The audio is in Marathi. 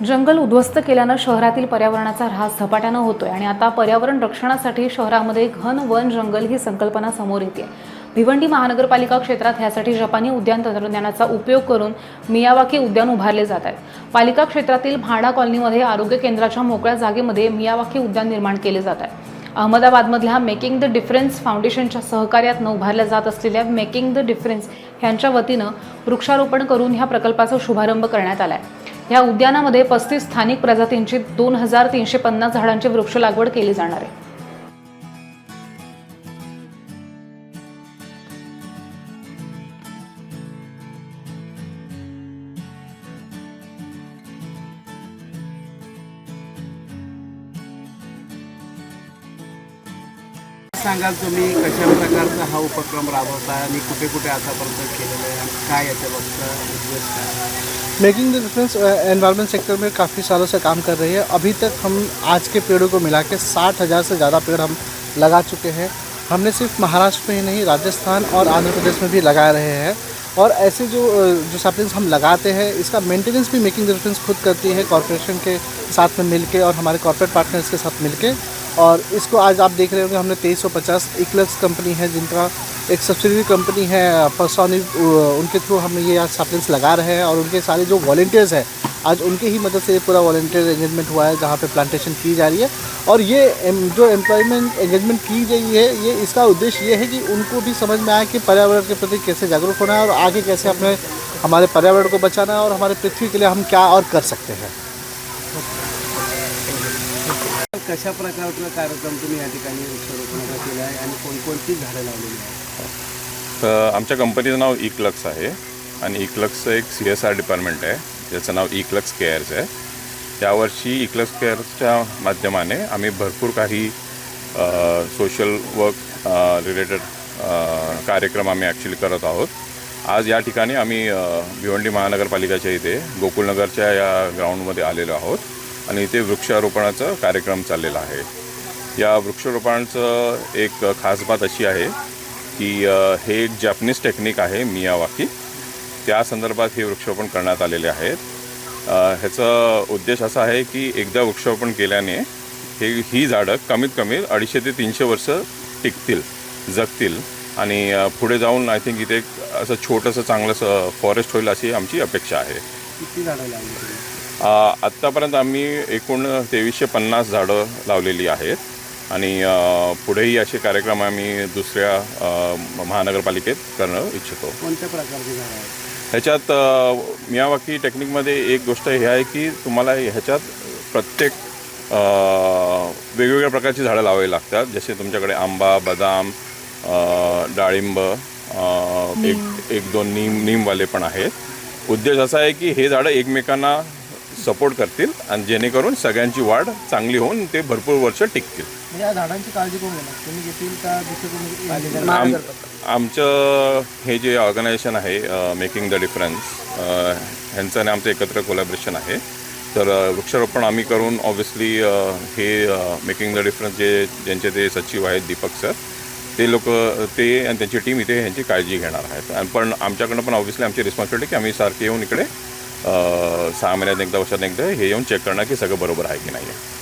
जंगल उद्ध्वस्त केल्यानं शहरातील पर्यावरणाचा ऱ्हास झपाट्यानं होतोय आणि आता पर्यावरण रक्षणासाठी शहरामध्ये घन वन जंगल ही संकल्पना समोर येते. भिवंडी महानगरपालिका क्षेत्रात ह्यासाठी जपानी उद्यान तंत्रज्ञानाचा उपयोग करून मियावाकी उद्यान उभारले जात आहेत. पालिका क्षेत्रातील भाडा कॉलनीमध्ये आरोग्य केंद्राच्या मोकळ्या जागेमध्ये मियावाकी उद्यान निर्माण केले जात आहे. अहमदाबादमधल्या मेकिंग द डिफरन्स फाउंडेशनच्या सहकार्यातनं उभारल्या जात असलेल्या मेकिंग द डिफरन्स ह्यांच्या वतीनं वृक्षारोपण करून ह्या प्रकल्पाचा शुभारंभ करण्यात आला आहे या उद्यानामध्ये पस्तीस स्थानिक प्रजातींची दोन हजार तीनशे पन्नास झाडांची वृक्ष लागवड केली जाणार आहे. सांगाल तुम्ही कशा प्रकारचा हा उपक्रम राबवता आणि कुठे कुठे आतापर्यंत केलेला आहे आणि काय याच्या मागचा making the difference environment sector में काफ़ी सालों से काम कर रही है। अभी तक हम आज के पेड़ों को मिला के साठ हज़ार से ज़्यादा पेड़ हम लगा चुके हैं। हमने सिर्फ़ महाराष्ट्र में ही नहीं, राजस्थान और आंध्र प्रदेश में भी लगा रहे हैं। और ऐसे जो जो सैपलिंग्स हम लगाते हैं, इसका मेंटेनेंस भी मेकिंग द डिफरेंस खुद करती है कॉरपोरेशन के साथ में मिलके और हमारे कॉरपोरेट पार्टनर्स के साथ मिलके। और इसको आज आप देख रहे होंगे, हमने तेईस सौ पचास कंपनी है जिनका एक सब्सिडरी कंपनी है परसोनी उनके थ्रू हम ये आज लगा रहे हैं और उनके सारे जो वॉल्टियर्स हैं, आज उनके ही मदद से पूरा वॉल्टियर एंगेजमेंट हुआ है, जहाँ पे प्लांटेशन की जा रही है। और ये जो एम्प्लॉयमेंट एंगेजमेंट की गई है, ये इसका उद्देश्य ये है कि उनको भी समझ में आए कि पर्यावरण के प्रति कैसे जागरूक होना है और आगे कैसे अपने, हमारे पर्यावरण को बचाना है और हमारे पृथ्वी के लिए हम क्या और कर सकते हैं। कशा प्रकारचा कार्यक्रम तुम्ही या ठिकाणी वृक्षारोपणाचा केला आहे आणि कोणकोणती झाडं लावलेली आहेत? तर आमच्या कंपनीचं नाव इक्लक्स आहे आणि इक्लक्सचं एक सी एस आर डिपार्टमेंट आहे. ज्याचं नाव इक्लक्स केअर्स आहे. त्यावर्षी इक्लक्स केअर्सच्या माध्यमाने आम्ही भरपूर काही सोशल वर्क रिलेटेड कार्यक्रम आम्ही ॲक्च्युली करत आहोत. आज या ठिकाणी आम्ही भिवंडी महानगरपालिकेच्या इथे गोकुळनगरच्या या ग्राउंडमध्ये आलेलो आहोत. आणि इथे वृक्षारोपणाचा कार्यक्रम चाललेला आहे. या वृक्षारोपणाचं एक खास बात अशी आहे की हे एक जॅपनीज टेक्निक आहे मियावाकी त्या संदर्भात हे वृक्षारोपण करण्यात आलेले आहेत. ह्याचा उद्देश असा आहे की एकदा वृक्षारोपण केल्याने हे ही झाडं कमीत कमी अडीचशे ते तीनशे वर्ष टिकतील जगतील. आणि पुढे जाऊन आय थिंक इथे एक असं छोटंसं चांगलंसं फॉरेस्ट होईल अशी आमची अपेक्षा आहे. किती झाडं लागली? आत्तापर्यंत आम्ही एकूण तेवीसशे पन्नास झाडं लावलेली आहेत. आणि पुढेही असे कार्यक्रम आम्ही दुसऱ्या महानगरपालिकेत करणं इच्छितो. कोणत्या प्रकारची झाडं आहेत? ह्याच्यात मियावाकी टेक्निकमध्ये एक गोष्ट हे आहे की तुम्हाला ह्याच्यात प्रत्येक वेगवेगळ्या प्रकारची झाडं लावावी लागतात. जसे तुमच्याकडे आंबा बदाम डाळिंब एक एक दोन नीम नीमवाले पण आहेत. उद्देश असा आहे की हे झाडं एकमेकांना सपोर्ट करतील आणि जेणेकरून सगळ्यांची वाढ चांगली होऊन ते भरपूर वर्ष टिकतील. या झाडांची काळजी कोण घेणार? तुम्ही घेतील का दुसरे आम आमचं हे जे ऑर्गनायझेशन आहे मेकिंग द डिफरन्स ह्यांचं आणि आमचं एकत्र कोलॅबरेशन आहे. तर अ, वृक्षारोपण आम्ही करून ऑब्व्हियसली हे मेकिंग द डिफरन्स जे ज्यांचे ते सचिव आहेत दीपक सर ते लोक ते आणि त्यांची टीम इथे ह्यांची काळजी घेणार आहेत. आणि पण आमच्याकडनं पण ऑब्व्हियसली आमची रिस्पॉन्सिबिलिटी की आम्ही सारखे येऊन इकडे सहा महिन्यात एकदा वर्षात एकदा हे येऊन चेक करणार की सगळं बरोबर आहे की नाही. आहे